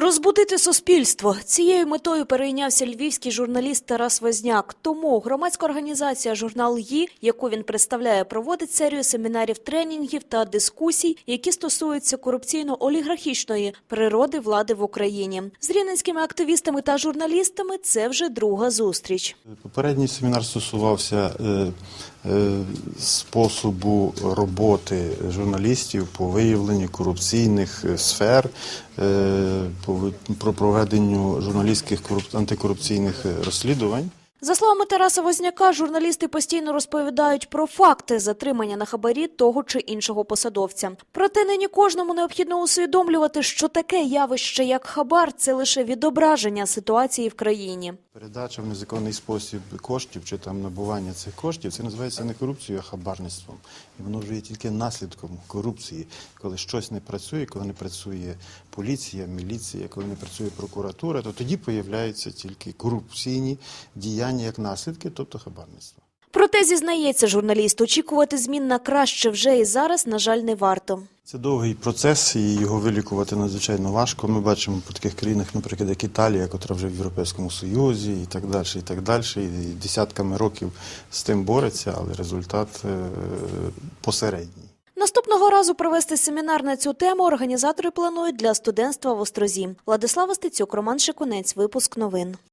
Розбудити суспільство цією метою перейнявся львівський журналіст Тарас Возняк. Тому громадська організація журнал «Ї», яку він представляє, проводить серію семінарів, тренінгів та дискусій, які стосуються корупційно-олігархічної природи влади в Україні. З рівненськими активістами та журналістами це вже друга зустріч. Попередній семінар стосувався е, способу роботи журналістів по виявленню корупційних е, сфер, е, по проведенню журналістських коруп- антикорупційних е, розслідувань. За словами Тараса Возняка, журналісти постійно розповідають про факти затримання на хабарі того чи іншого посадовця. Проте нині кожному необхідно усвідомлювати, що таке явище, як хабар, це лише відображення ситуації в країні. Передача в незаконний спосіб коштів чи там набування цих коштів це називається не корупцією, а хабарництвом. І воно вже є тільки наслідком корупції, коли щось не працює, коли не працює поліція, міліція, коли не працює прокуратура, то тоді появляються тільки корупційні діяння як наслідки, тобто хабарництво. Проте зізнається журналіст, очікувати змін на краще вже і зараз, на жаль, не варто. Це довгий процес, і його вилікувати надзвичайно важко. Ми бачимо по таких країнах, наприклад, як Італія, яка вже в Європейському Союзі, і так далі, і так далі. І десятками років з тим бореться, але результат е, посередній. Наступного разу провести семінар на цю тему організатори планують для студентства в Острозі. Владислава Стецюк, Роман Шикунець, випуск новин.